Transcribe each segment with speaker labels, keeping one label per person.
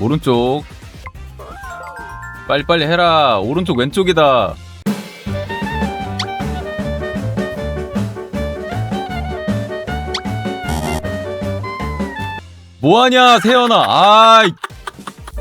Speaker 1: 오른쪽. 빨리빨리 해라. 오른쪽 왼쪽이다. 뭐하냐 세연아. 아이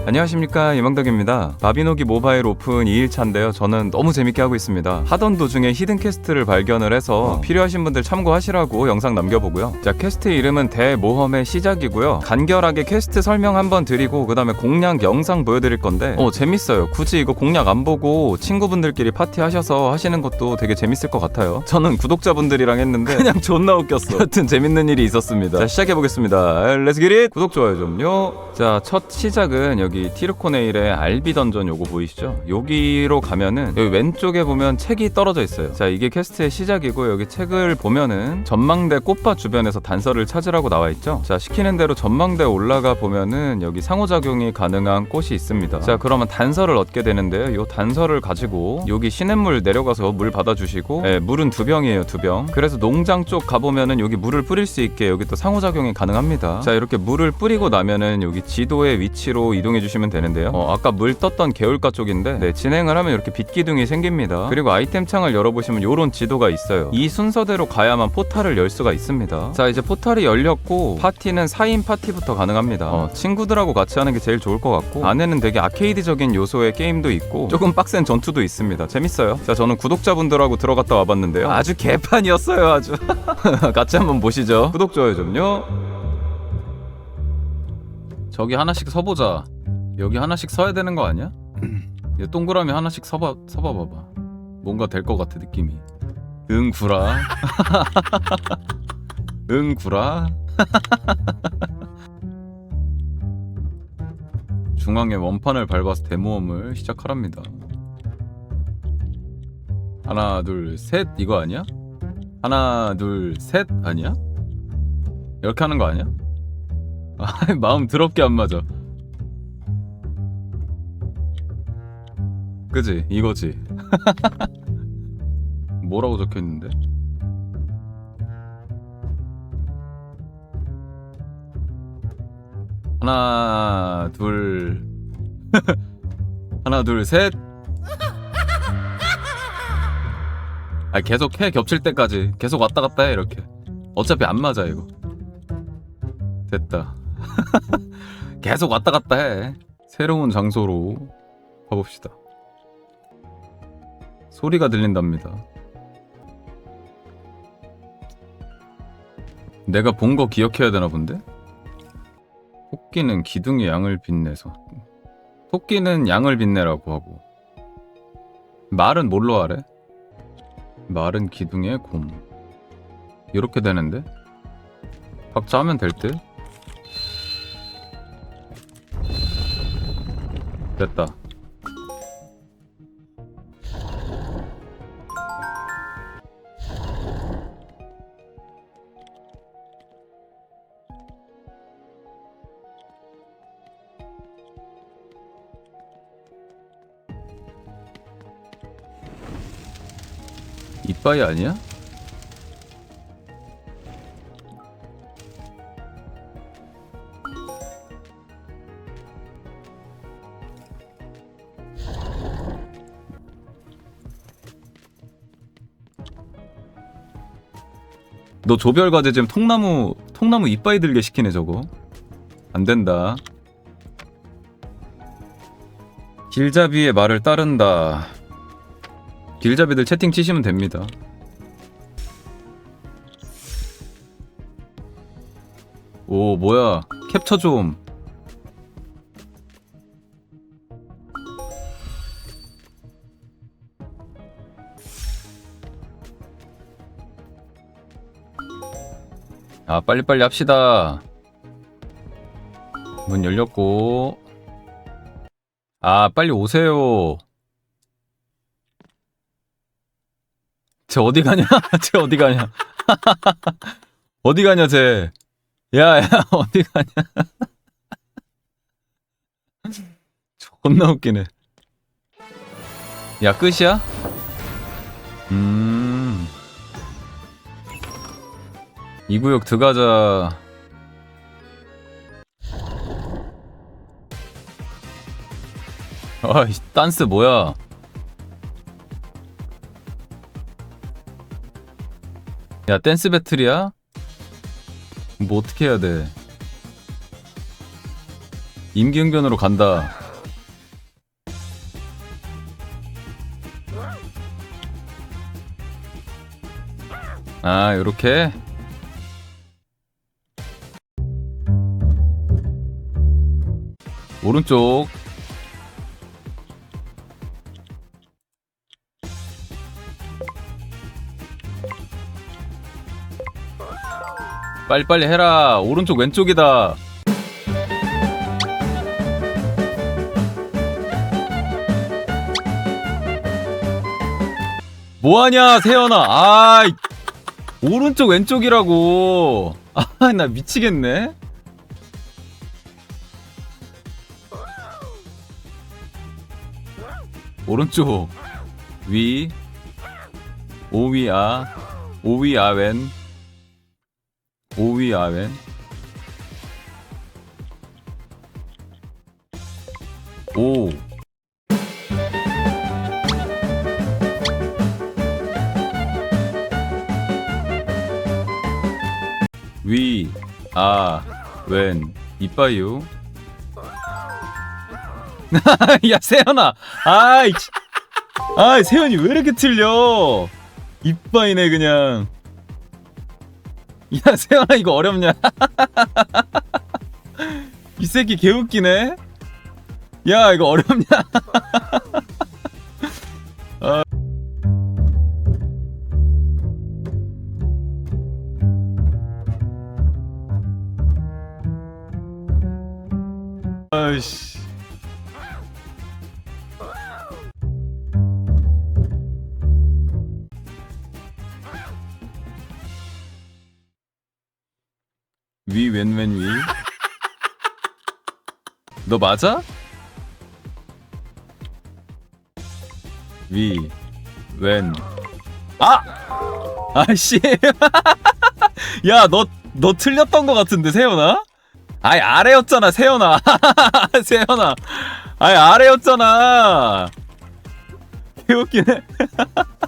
Speaker 1: 안녕하십니까. 이망덕입니다. 마비노기 모바일 오픈 2일차인데요. 저는 너무 재밌게 하고 있습니다. 하던 도중에 히든 퀘스트를 발견을 해서 필요하신 분들 참고하시라고 영상 남겨보고요. 자 퀘스트 이름은 대모험의 시작이고요. 간결하게 퀘스트 설명 한번 드리고 그 다음에 공략 영상 보여드릴 건데 어 재밌어요. 굳이 이거 공략 안 보고 친구분들끼리 파티 하셔서 하시는 것도 되게 재밌을 것 같아요. 저는 구독자분들이랑 했는데 그냥 존나 웃겼어. 여튼 재밌는 일이 있었습니다. 자 시작해보겠습니다. 렛츠 기릿 구독 좋아요 좀요. 자 첫 시작은 여기 티르코네일의 알비 던전 요거 보이시죠? 여기로 가면은 여기 왼쪽에 보면 책이 떨어져 있어요. 자 이게 퀘스트의 시작이고 여기 책을 보면은 전망대 꽃밭 주변에서 단서를 찾으라고 나와 있죠? 자 시키는 대로 전망대 올라가 보면은 여기 상호작용이 가능한 꽃이 있습니다. 자 그러면 단서를 얻게 되는데요. 요 단서를 가지고 여기 시냇물 내려가서 물 받아주시고 예, 물은 두 병이에요 두 병. 그래서 농장 쪽 가보면은 여기 물을 뿌릴 수 있게 여기 또 상호작용이 가능합니다. 자 이렇게 물을 뿌리고 나면은 여기 지도의 위치로 이동해 주시 면 되는데요. 어, 아까 물 떴던 개울가 쪽인데 네, 진행을 하면 이렇게 빛기둥이 생깁니다. 그리고 아이템 창을 열어보시면 요런 지도가 있어요. 이 순서대로 가야만 포탈을 열 수가 있습니다. 자 이제 포탈이 열렸고 파티는 4인 파티부터 가능합니다. 어, 친구들하고 같이 하는 게 제일 좋을 것 같고 안에는 되게 아케이드적인 요소의 게임도 있고 조금 빡센 전투도 있습니다. 재밌어요. 자 저는 구독자분들하고 들어갔다 와봤는데요. 아주 개판이었어요 아주. 같이 한번 보시죠. 구독 좋아요 좀요. 저기 하나씩 서보자 여기 하나씩 서야 되는 거 아니야? 이 동그라미 하나씩 서봐 서봐 봐봐 뭔가 될 것 같아 느낌이 응 구라 응 구라 중앙에 원판을 밟아서 대모험을 시작하랍니다 하나 둘 셋 이거 아니야? 하나 둘 셋 아니야? 이렇게 하는 거 아니야? 아 마음 더럽게 안 맞아 그지? 이거지. 뭐라고 적혀 있는데? 하나 둘. 하나 둘 셋. 아 계속 해 겹칠 때까지. 계속 왔다 갔다 해 이렇게. 어차피 안 맞아 이거. 됐다. 계속 왔다 갔다 해. 새로운 장소로 가봅시다 소리가 들린답니다. 내가 본 거 기억해야 되나 본데? 토끼는 기둥의 양을 빛내서 토끼는 양을 빛내라고 하고 말은 뭘로 하래? 말은 기둥의 곰 이렇게 되는데? 각자 하면 될 듯? 됐다 이빠이 아니야? 너 조별 과제 지금 통나무 통나무 이빠이 들게 시키네 저거. 안 된다. 길잡이의 말을 따른다 길잡이들 채팅 치시면 됩니다. 오 뭐야 캡처 좀 아, 빨리빨리 합시다. 문 열렸고. 아, 빨리 오세요. 쟤 어디 가냐? 쟤 어디 가냐? 어디 가냐, 쟤? 야, 야, 어디 가냐? 존나 웃기네. 야, 끝이야? 음. 이 구역 들어가자. 아이 댄스 뭐야? 야 댄스 배틀이야? 뭐 어떻게 해야 돼? 임기응변으로 간다. 아 요렇게 오른쪽 빨리빨리 해라. 오른쪽 왼쪽이다. 뭐하냐 세연아. 아이 오른쪽 왼쪽이라고. 아 나 미치겠네. 오른쪽. 위. 오위 아 오위 아왼 오위아왼 오 위, 아, 웬, 이빠유. 야, 세연아! 아이, 치- 아이, 세연이 왜 이렇게 틀려? 이빠이네, 그냥. 야, 세연아, 이거 어렵냐? 이 새끼 개웃기네? 야, 이거 어렵냐? 아. 아이씨. 웬, 웬, 위. 너 맞아? 위, 웬. 아! 아씨. 야, 너, 너 틀렸던 것 같은데, 세연아? 아이, 아래였잖아, 세연아. 세연아. 아이, 아래였잖아. 개웃기네.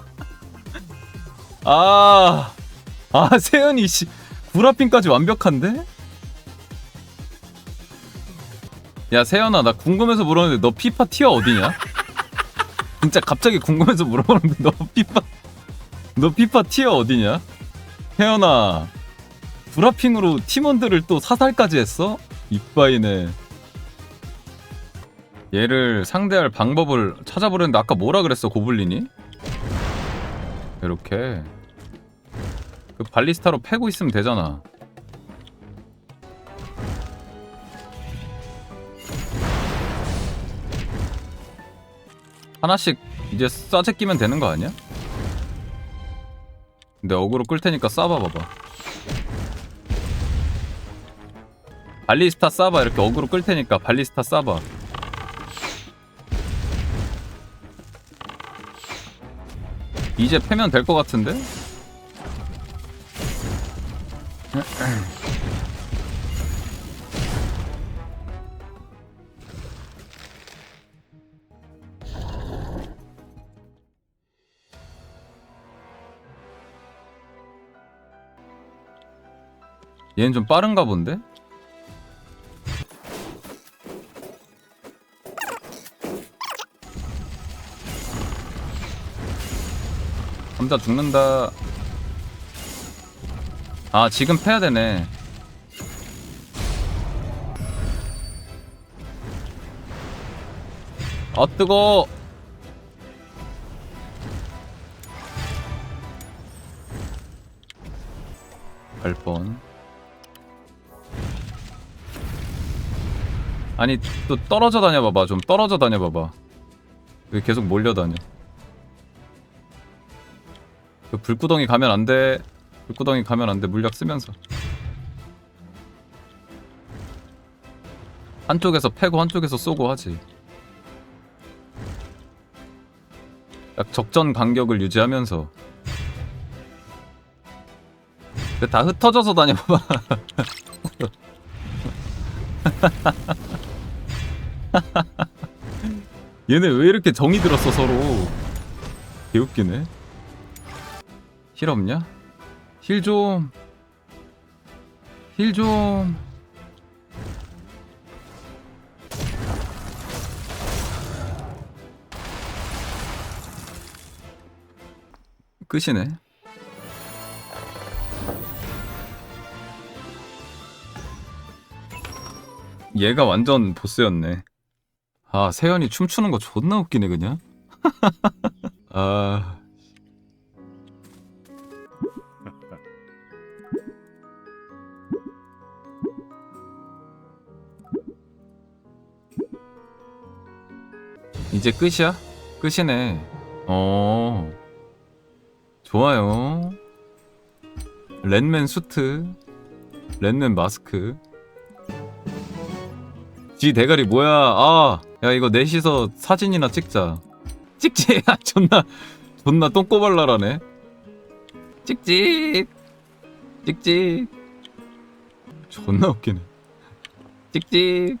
Speaker 1: 아. 아, 세연이, 씨. 구라핀까지 완벽한데? 야, 세연아, 나 궁금해서 물었는데 너 피파 티어 어디냐? 진짜 갑자기 궁금해서 물어보는데 너 피파, 너 피파 티어 어디냐? 세연아, 구라핑으로 팀원들을 또 사살까지 했어? 이빠이네. 얘를 상대할 방법을 찾아보려는데 아까 뭐라 그랬어 고블린이? 이렇게 그 발리스타로 패고 있으면 되잖아. 하나씩 이제 싸제 끼면 되는 거 아니야? 근데 어그로 끌 테니까 쏴봐 봐봐. 발리스타 쏴봐 이렇게 어그로 끌 테니까 발리스타 쏴봐. 이제 패면 될 것 같은데? 얘는 좀 빠른가 본데? 감자 죽는다. 아, 지금 패야 되네. 아, 뜨거! 갈 뻔. 아니, 또 떨어져 다녀봐봐. 좀 떨어져 다녀봐봐. 왜 계속 몰려다녀? 그 불구덩이 가면 안 돼. 불구덩이 가면 안 돼. 물약 쓰면서. 한쪽에서 패고 한쪽에서 쏘고 하지. 약 적전 간격을 유지하면서. 다 흩어져서 다녀봐. 얘네 왜 이렇게 정이 들었어 서로? 개웃기네. 힐 없냐? 힐 좀 힐 좀. 끝이네. 얘가 완전 보스였네 아 세연이 춤추는 거 존나 웃기네 그냥. 아. 이제 끝이야? 끝이네. 어. 좋아요. 랜맨 수트. 랜맨 마스크. 지 대가리 뭐야? 아 야 이거 넷이서 사진이나 찍자. 찍지? 야 존나 존나 똥꼬발랄하네. 찍찍 찍찍 존나 웃기네. 찍찍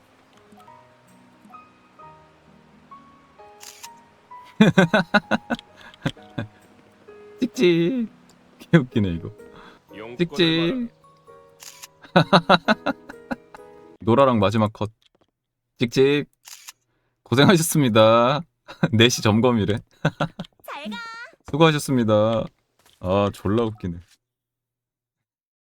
Speaker 1: 찍찍 개 웃기네 이거. 찍찍 노라랑 마지막 컷. 찍찍 고생하셨습니다. 4시 점검이래
Speaker 2: 잘 가.
Speaker 1: 수고하셨습니다. 아 졸라 웃기네